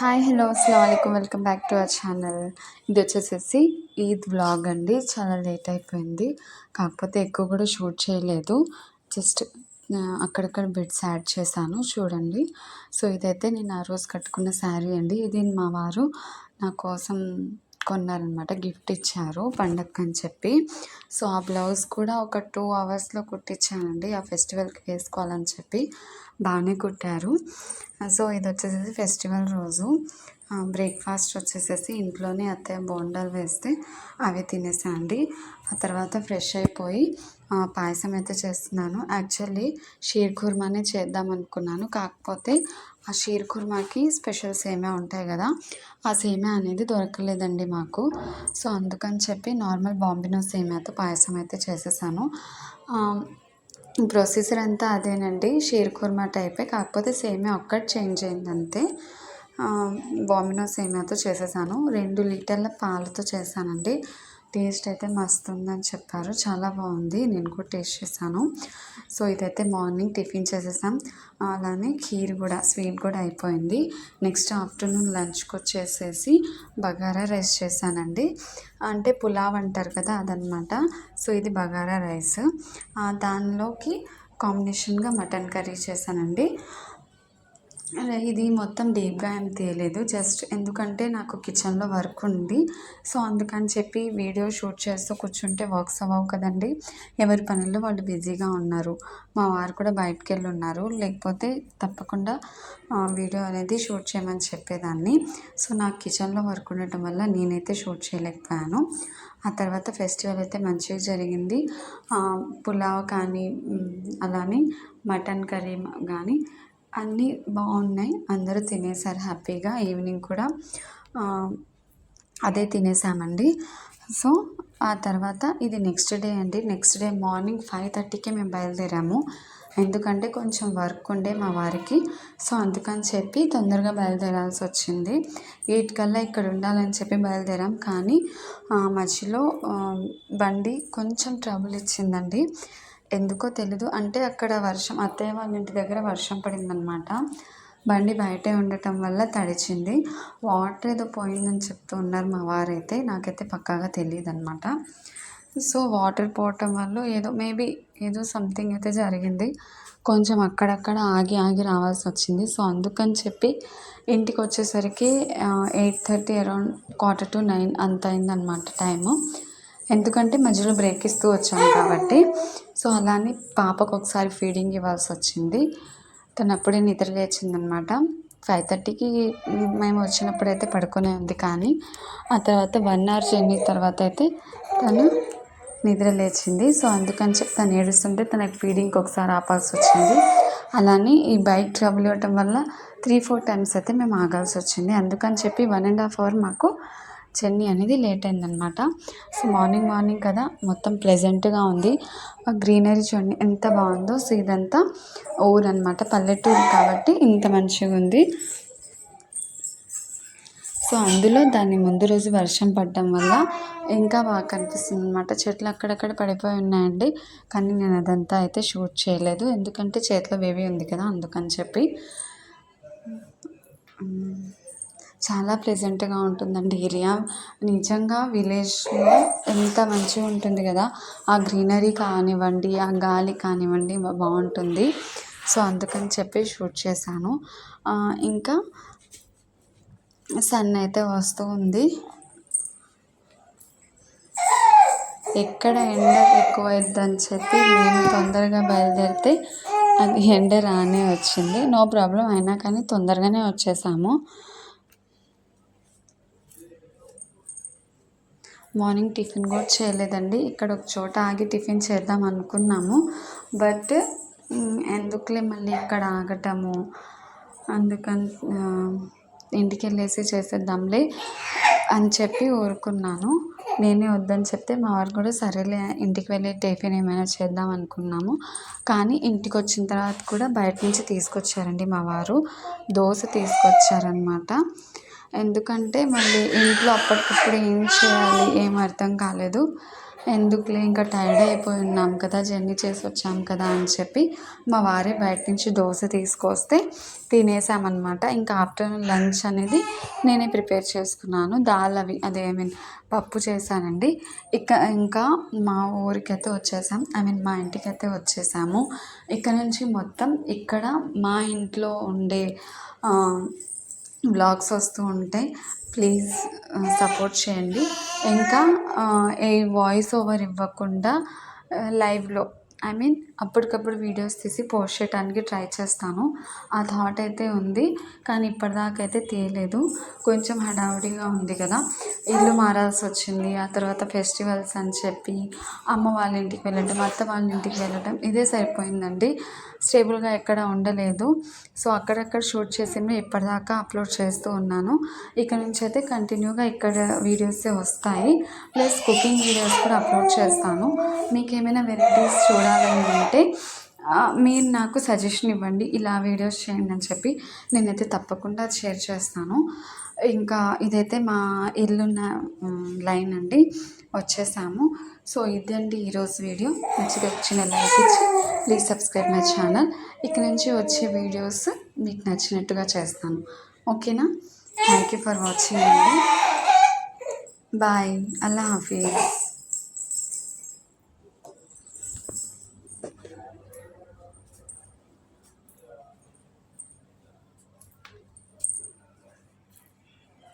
Hi hello అస్సలం welcome back to our channel. ఇది వచ్చేసేసి ఈద్ వ్లాగ్ అండి. చాలా లేట్ అయిపోయింది. కాకపోతే ఎక్కువ కూడా షూట్ చేయలేదు. జస్ట్ అక్కడక్కడ బిడ్స్ యాడ్ చేశాను. చూడండి. సో ఇదైతే నేను ఆ రోజు కట్టుకున్న శారీ అండి. ఇది మా వారు నా కోసం కొన్నారనమాట గిఫ్ట్ ఇచ్చారు పండగకి అని చెప్పి. సో ఆ బ్లౌజ్ కూడా ఒక టూ అవర్స్లో కుట్టించానండి. ఆ ఫెస్టివల్కి వేసుకోవాలని చెప్పి బాగానే కుట్టారు. సో ఇది వచ్చేసి ఫెస్టివల్ రోజు. బ్రేక్ఫాస్ట్ వచ్చేసేసి ఇంట్లోనే అత్తయ్య బోండాలు వేస్తే అవి తినేసాండి ఆ తర్వాత ఫ్రెష్ అయిపోయి పాయసం అయితే చేస్తున్నాను. యాక్చువల్లీ షీర్ కుర్మానే చేద్దాం అనుకున్నాను. కాకపోతే ఆ షీర్ కుర్మాకి స్పెషల్ సేమే ఉంటాయి కదా ఆ సేమే అనేది దొరకలేదండి మాకు. సో అందుకని చెప్పి నార్మల్ బాంబినో సేమియాతో పాయసం అయితే చేసేసాను. ప్రొసీజర్ అంతా అదేనండి. షీర్ కుర్మా టైపే. కాకపోతే సేమే ఒక్కటి చేంజ్ అయింది అంతే. బామినో సేమియాతో చేసేసాను. రెండు లీటర్ల పాలతో చేశానండి. టేస్ట్ అయితే మస్తు ఉందని చెప్పారు. చాలా బాగుంది. నేను కూడా టేస్ట్ చేశాను. సో ఇదైతే మార్నింగ్ టిఫిన్ చేసేసాం. అలానే ఖీర్ కూడా స్వీట్ కూడా అయిపోయింది. నెక్స్ట్ ఆఫ్టర్నూన్ లంచ్కి వచ్చేసేసి బగారా రైస్ చేశానండి. అంటే పులావ్ అంటారు కదా అదనమాట సో ఇది బగారా రైస్. దానిలోకి కాంబినేషన్గా మటన్ కర్రీ చేశానండి. ఇది మొత్తం డీప్గా ఏం తీయలేదు జస్ట్ ఎందుకంటే నాకు కిచెన్లో వర్క్ ఉంది. సో అందుకని చెప్పి వీడియో షూట్ చేస్తూ కూర్చుంటే వర్క్స్ అవ్వవు కదండి. ఎవరి పనుల్లో వాళ్ళు బిజీగా ఉన్నారు. మా వారు కూడా బయటకు వెళ్ళి ఉన్నారు లేకపోతే తప్పకుండా వీడియో అనేది షూట్ చేయమని చెప్పేదాన్ని. సో నాకు కిచెన్లో వర్క్ ఉండటం వల్ల నేనైతే షూట్ చేయలేకపోయాను. ఆ తర్వాత ఫెస్టివల్ అయితే మంచిగా జరిగింది. పులావ్ కానీ అలానే మటన్ కర్రీ కానీ అన్నీ బాగున్నాయి. అందరూ తినేసారు హ్యాపీగా. ఈవినింగ్ కూడా అదే తినేసామండి. సో ఆ తర్వాత ఇది నెక్స్ట్ డే అండి. నెక్స్ట్ డే మార్నింగ్ ఫైవ్ థర్టీకే మేము బయలుదేరాము. ఎందుకంటే కొంచెం వర్క్ ఉండే మా వారికి. సో అందుకని చెప్పి తొందరగా బయలుదేరాల్సి వచ్చింది. ఎయిట్ కల్లా ఇక్కడ ఉండాలని చెప్పి బయలుదేరాం. కానీ మధ్యలో బండి కొంచెం ట్రబుల్ ఇచ్చిందండి. ఎందుకో తెలీదు. అంటే అక్కడ వర్షం అత్తయ్య వాళ్ళ ఇంటి దగ్గర వర్షం పడిందనమాట బండి బయటే ఉండటం వల్ల తడిచింది. వాటర్ ఏదో పోయిందని చెప్తూ ఉన్నారు మా వారైతే. నాకైతే పక్కాగా తెలియదు అనమాట సో వాటర్ పోవటం వల్ల ఏదో మేబీ ఏదో సంథింగ్ అయితే జరిగింది. కొంచెం అక్కడక్కడ ఆగి ఆగి రావాల్సి వచ్చింది. సో అందుకని చెప్పి ఇంటికి వచ్చేసరికి eight thirty around quarter to nine అంత అయిందనమాట టైము. ఎందుకంటే మధ్యలో బ్రేక్ ఇస్తూ వచ్చాను కాబట్టి. సో అలానే పాపకు ఒకసారి ఫీడింగ్ ఇవ్వాల్సి వచ్చింది. తను అప్పుడే నిద్ర లేచిందనమాట. ఫైవ్ థర్టీకి మేము వచ్చినప్పుడు అయితే పడుకునే ఉంది కానీ ఆ తర్వాత వన్ అవర్ జర్నీ తర్వాత అయితే తను నిద్ర లేచింది. సో అందుకని చెప్పి తను ఏడుస్తుంటే తనకి ఫీడింగ్కి ఒకసారి ఆపాల్సి వచ్చింది. అలానే ఈ బైక్ ట్రబుల్ ఇవ్వటం వల్ల త్రీ ఫోర్ టైమ్స్ అయితే మేము ఆగాల్సి వచ్చింది. అందుకని చెప్పి వన్ అండ్ హాఫ్ అవర్ మాకు జర్నీ అనేది లేట్ అయిందనమాట సో మార్నింగ్ మార్నింగ్ కదా మొత్తం ప్లెజెంట్గా ఉంది. ఆ గ్రీనరీ చూడండి ఎంత బాగుందో. సో ఇదంతా ఊరు అనమాట పల్లెటూరు కాబట్టి ఇంత మంచిగా ఉంది. సో అందులో దాన్ని ముందు రోజు వర్షం పడడం వల్ల ఇంకా బాగా కనిపిస్తుంది అనమాట చెట్లు అక్కడక్కడ పడిపోయి ఉన్నాయండి. కానీ నేను అదంతా అయితే షూట్ చేయలేదు. ఎందుకంటే చేతిలో బేబీ ఉంది కదా అందుకని చెప్పి. చాలా ప్లెజెంట్గా ఉంటుందండి. ఏరియా నిజంగా విలేజ్లో ఎంత మంచిగా ఉంటుంది కదా ఆ గ్రీనరీ కానివ్వండి ఆ గాలి కానివ్వండి బాగుంటుంది. సో అందుకని చెప్పి షూట్ చేశాను. ఇంకా సన్ అయితే వస్తూ ఉంది. ఎక్కడ ఎండ ఎక్కువ చెప్పి మేము తొందరగా బయలుదేరితే అది ఎండ రానే వచ్చింది. నో ప్రాబ్లం అయినా కానీ తొందరగానే వచ్చేసాము. మార్నింగ్ టిఫిన్ కూడా చేయలేదండి. ఇక్కడ ఒక చోట ఆగి టిఫిన్ చేద్దాం అనుకున్నాము. బట్ ఎందుకులే మళ్ళీ ఇక్కడ ఆగటము? అందుకని ఇంటికి వెళ్ళేసి చేసేద్దాంలే అని చెప్పి ఊరుకున్నాను. నేనే వద్దని చెప్తే మా వారు కూడా సరేలే ఇంటికి వెళ్ళి టిఫిన్ ఏమైనా చేద్దాం అనుకున్నాము. కానీ ఇంటికి వచ్చిన తర్వాత కూడా బయట నుంచి తీసుకొచ్చారండి మా వారు. దోశ తీసుకొచ్చారనమాట ఎందుకంటే మళ్ళీ ఇంట్లో అప్పటికప్పుడు ఏం చేయాలి ఏం అర్థం కాలేదు. ఎందుకులే ఇంకా టైర్డ్ అయిపోయి ఉన్నాం కదా జర్నీ చేసి వచ్చాం కదా అని చెప్పి మా వారే బయట నుంచి దోశ తీసుకొస్తే తినేసామన్నమాట. ఇంకా ఆఫ్టర్నూన్ లంచ్ అనేది నేనే ప్రిపేర్ చేసుకున్నాను. దాల్ అవి అదే ఐ మీన్ పప్పు చేశానండి. ఇక ఇంకా మా ఊరికైతే వచ్చేసాం. ఐ మీన్ మా ఇంటికైతే వచ్చేసాము. ఇక్కడ నుంచి మొత్తం ఇక్కడ మా ఇంట్లో ఉండే బ్లాగ్స్ వస్తూ ఉంటాయి. ప్లీజ్ సపోర్ట్ చేయండి. ఇంకా ఏ వాయిస్ ఓవర్ ఇవ్వకుండా లైవ్లో ఐ మీన్ అప్పటికప్పుడు వీడియోస్ తీసి పోస్ట్ చేయడానికి ట్రై చేస్తాను. ఆ థాట్ అయితే ఉంది కానీ ఇప్పటిదాకా అయితే తీయలేదు. కొంచెం హడావుడిగా ఉంది కదా. ఇల్లు మారాల్సి వచ్చింది ఆ తర్వాత ఫెస్టివల్స్ అని చెప్పి అమ్మ వాళ్ళ ఇంటికి వెళ్ళటం అత్త వాళ్ళ ఇంటికి వెళ్ళటం ఇదే సరిపోయిందండి. స్టేబుల్గా ఎక్కడ ఉండలేదు. సో అక్కడక్కడ షూట్ చేసినవి ఇప్పటిదాకా అప్లోడ్ చేస్తూ ఉన్నాను. ఇక్కడ నుంచి అయితే కంటిన్యూగా ఇక్కడ వీడియోసే వస్తాయి. ప్లస్ కుకింగ్ వీడియోస్ కూడా అప్లోడ్ చేస్తాను. మీకు ఏమైనా వెరైటీస్ చూడాలని ఉంటే మీరు నాకు సజెషన్ ఇవ్వండి. ఇలా వీడియోస్ చేయండి అని చెప్పి నేనైతే తప్పకుండా షేర్ చేస్తాను. ఇంకా ఇదైతే మా ఇల్లున్న లైన్ అండి. వచ్చేసాము. సో ఇదండి ఈరోజు వీడియో మంచిగా వచ్చిన లైక్ ఇచ్చి ప్లీజ్ సబ్స్క్రైబ్ మై ఛానల్ ఇక్కడ నుంచి వచ్చే వీడియోస్ మీకు నచ్చినట్టుగా చేస్తాను. ఓకేనా? థ్యాంక్ యూ ఫర్ వాచింగ్ అండి. బాయ్ అల్లా హాఫీజ్